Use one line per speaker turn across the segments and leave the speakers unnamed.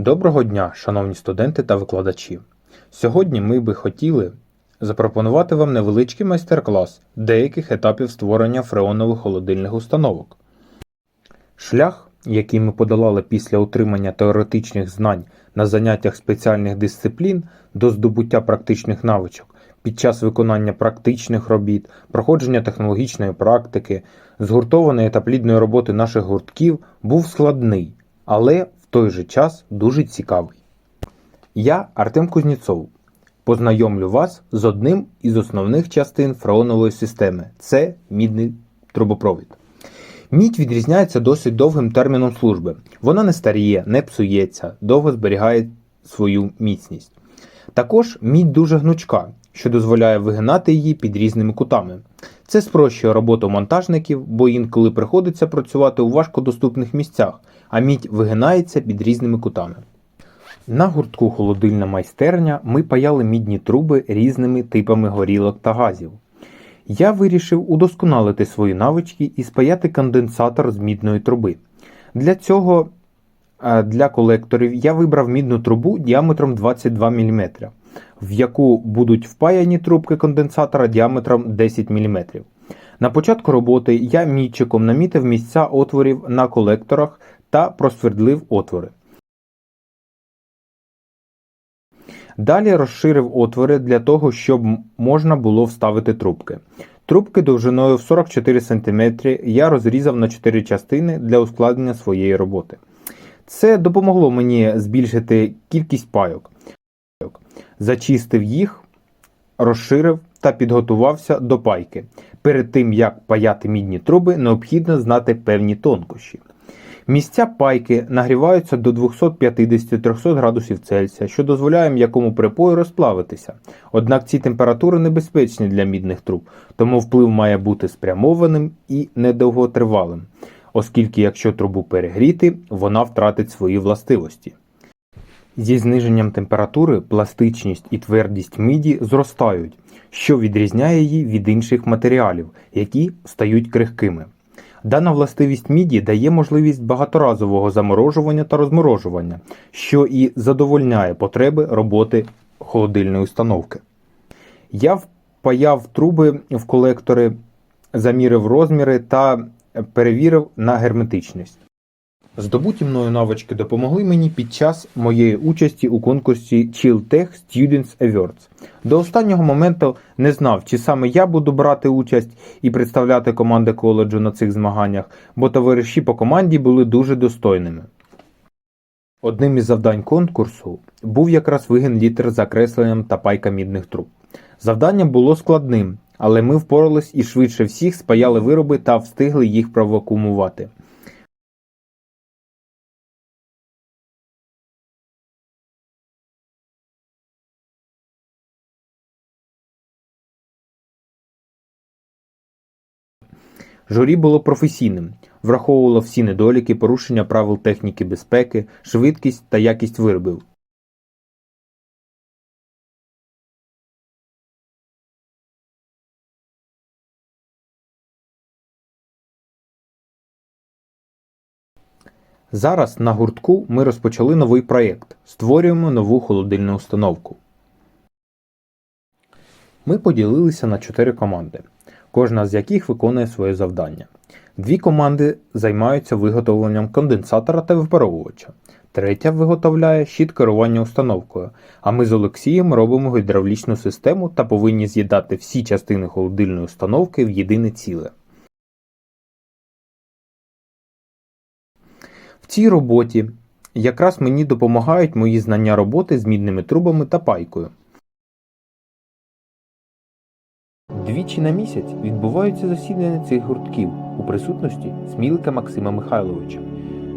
Доброго дня, шановні студенти та викладачі. Сьогодні ми би хотіли запропонувати вам невеличкий майстер-клас деяких етапів створення фреонових холодильних установок. Шлях, який ми подолали після отримання теоретичних знань на заняттях спеціальних дисциплін до здобуття практичних навичок під час виконання практичних робіт, проходження технологічної практики, згуртованої та плідної роботи наших гуртків, був складний, але той же час дуже цікавий. Я Артем Кузнєцов. Познайомлю вас з одним із основних частин фреонової системи це мідний трубопровід. Мідь відрізняється досить довгим терміном служби. Вона не старіє, не псується, довго зберігає свою міцність. Також мідь дуже гнучка, що дозволяє вигинати її під різними кутами. Це спрощує роботу монтажників, бо інколи приходиться працювати у важкодоступних місцях, а мідь вигинається під різними кутами. На гуртку холодильна майстерня ми паяли мідні труби різними типами горілок та газів. Я вирішив удосконалити свої навички і спаяти конденсатор з мідної труби. Для цього е, для колекторів я вибрав мідну трубу діаметром 22 мм, в яку будуть впаяні трубки конденсатора діаметром 10 мм. На початку роботи я мітчиком намітив місця отворів на колекторах та просвердлив отвори. Далі розширив отвори для того, щоб можна було вставити трубки. Трубки довжиною в 44 см я розрізав на 4 частини для ускладнення своєї роботи. Це допомогло мені збільшити кількість пайок. Зачистив їх, розширив та підготувався до пайки. Перед тим як паяти мідні труби, необхідно знати певні тонкощі. Місця пайки нагріваються до 250-300 градусів Цельсія, що дозволяє м'якому припою розплавитися. Однак ці температури небезпечні для мідних труб, тому вплив має бути спрямованим і недовготривалим, оскільки якщо трубу перегріти, вона втратить свої властивості. Зі зниженням температури пластичність і твердість міді зростають, що відрізняє її від інших матеріалів, які стають крихкими. Дана властивість міді дає можливість багаторазового заморожування та розморожування, що і задовольняє потреби роботи холодильної установки. Я впаяв труби в колектори, замірив розміри та перевірив на герметичність. Здобуті мною навички допомогли мені під час моєї участі у конкурсі Chilltech Students Awards. До останнього моменту не знав, чи саме я буду брати участь і представляти команди коледжу на цих змаганнях, бо товариші по команді були дуже достойними. Одним із завдань конкурсу був якраз вигін літер з окресленням та пайка мідних труб. Завдання було складним, але ми впорались і швидше всіх спаяли вироби та встигли їх провакумувати. Журі було професійним, враховувало всі недоліки, порушення правил техніки безпеки, швидкість та якість виробів. Зараз на гуртку ми розпочали новий проєкт. Створюємо нову холодильну установку. Ми поділилися на чотири команди, кожна з яких виконує своє завдання. Дві команди займаються виготовленням конденсатора та випаровувача. Третя виготовляє щит керування установкою, а ми з Олексієм робимо гідравлічну систему та повинні з'єднати всі частини холодильної установки в єдине ціле. В цій роботі якраз мені допомагають мої знання роботи з мідними трубами та пайкою. Двічі на місяць відбуваються засідання цих гуртків у присутності Смілика Максима Михайловича,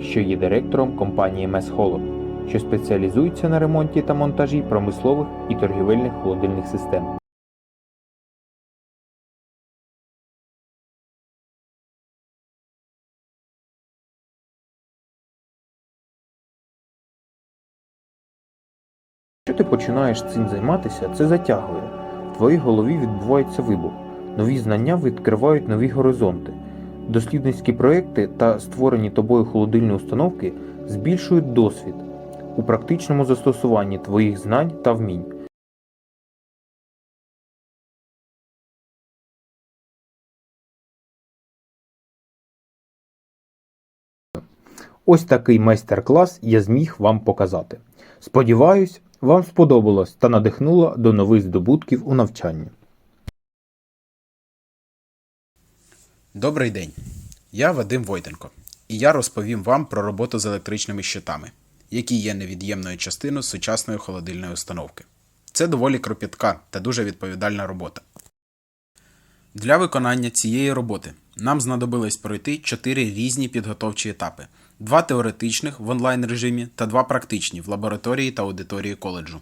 що є директором компанії Мес Холод, що спеціалізується на ремонті та монтажі промислових і торгівельних холодильних систем. Якщо ти починаєш цим займатися, це затягує. Твоїй голові відбувається вибух. Нові знання відкривають нові горизонти. Дослідницькі проекти та створені тобою холодильні установки збільшують досвід у практичному застосуванні твоїх знань та вмінь. Ось такий майстер-клас я зміг вам показати. Сподіваюсь, вам сподобалось та надихнуло до нових здобутків у навчанні.
Добрий день. Я Вадим Войтенко, і я розповім вам про роботу з електричними щитами, які є невід'ємною частиною сучасної холодильної установки. Це доволі кропітка та дуже відповідальна робота. Для виконання цієї роботи нам знадобилось пройти чотири різні підготовчі етапи: два теоретичних в онлайн режимі та два практичні в лабораторії та аудиторії коледжу.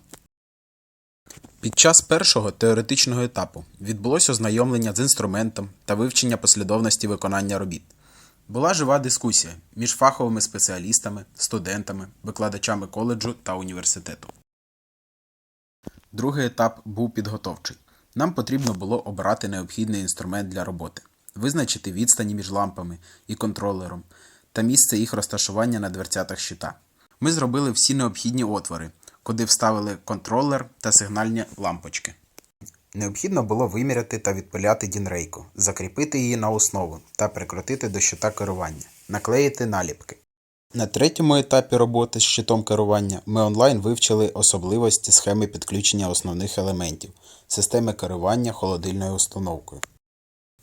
Під час першого теоретичного етапу відбулося ознайомлення з інструментом та вивчення послідовності виконання робіт. Була жива дискусія між фаховими спеціалістами, студентами, викладачами коледжу та університету. Другий етап був підготовчий. Нам потрібно було обрати необхідний інструмент для роботи, визначити відстані між лампами і контролером та місце їх розташування на дверцятах щита. Ми зробили всі необхідні отвори, куди вставили контролер та сигнальні лампочки. Необхідно було виміряти та відпиляти дінрейку, закріпити її на основу та прикрутити до щита керування, наклеїти наліпки. На третьому етапі роботи з щитом керування ми онлайн вивчили особливості схеми підключення основних елементів системи керування холодильною установкою.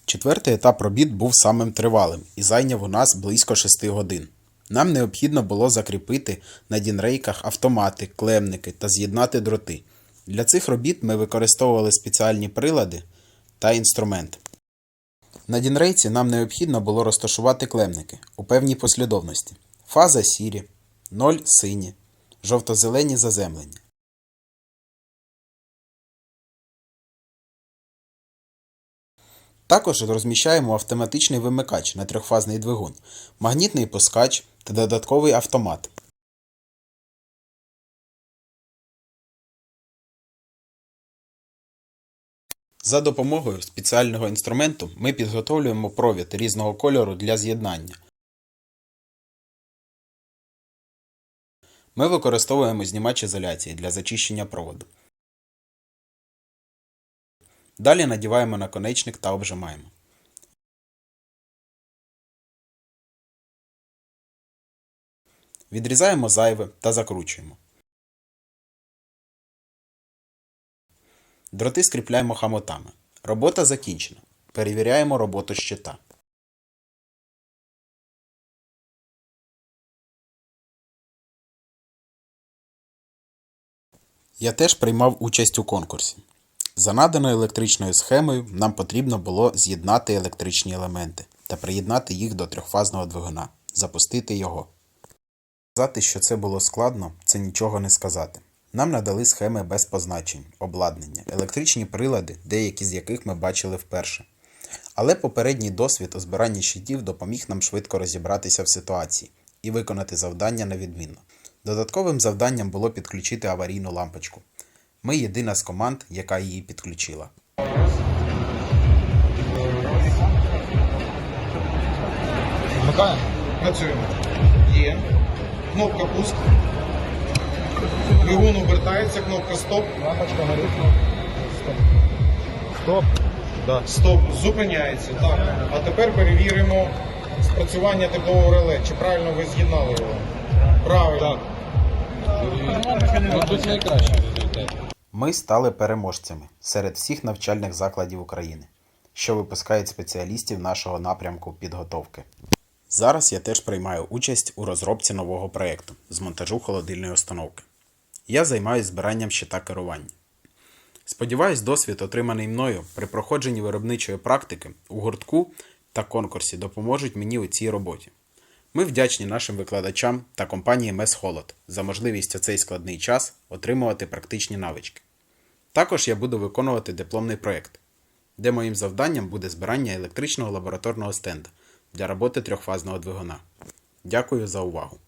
Четвертий етап робіт був самим тривалим і зайняв у нас близько 6 годин. Нам необхідно було закріпити на дінрейках автомати, клемники та з'єднати дроти. Для цих робіт ми використовували спеціальні прилади та інструмент. На дінрейці нам необхідно було розташувати клемники у певній послідовності. Фаза сірі, 0 сині, жовто-зелені заземлення. Також розміщаємо автоматичний вимикач на трьохфазний двигун, магнітний пускач та додатковий автомат. За допомогою спеціального інструменту ми підготовлюємо провід різного кольору для з'єднання. Ми використовуємо знімач ізоляції для зачищення проводу. Далі надіваємо наконечник та обжимаємо. Відрізаємо зайве та закручуємо. Дроти скріпляємо хамотами. Робота закінчена. Перевіряємо роботу щита. Я теж приймав участь у конкурсі. За наданою електричною схемою нам потрібно було з'єднати електричні елементи та приєднати їх до трьохфазного двигуна, запустити його. Сказати, що це було складно, це нічого не сказати. Нам надали схеми без позначень, обладнання, електричні прилади, деякі з яких ми бачили вперше. Але попередній досвід у збиранні щитів допоміг нам швидко розібратися в ситуації і виконати завдання на відмінно. Додатковим завданням було підключити аварійну лампочку. Ми єдина з команд, яка її підключила.
Вмикаємо? Працюємо. Є. Кнопка пуск. Двигун обертається, кнопка стоп. Лампочка горить. Стоп. Стоп. Да. Стоп. Зупиняється. Так. А тепер перевіримо спрацювання теплового реле. Чи правильно ви з'єднали його? Правильно.
Мабуть, найкращий результат.
Ми стали переможцями серед всіх навчальних закладів України, що випускають спеціалістів нашого напрямку підготовки. Зараз я теж приймаю участь у розробці нового проєкту з монтажу холодильної установки. Я займаюся збиранням щита керування. Сподіваюсь, досвід, отриманий мною при проходженні виробничої практики у гуртку та конкурсі, допоможуть мені у цій роботі. Ми вдячні нашим викладачам та компанії Мес Холод за можливість у цей складний час отримувати практичні навички. Також я буду виконувати дипломний проєкт, де моїм завданням буде збирання електричного лабораторного стенда для роботи трьохфазного двигуна. Дякую за увагу!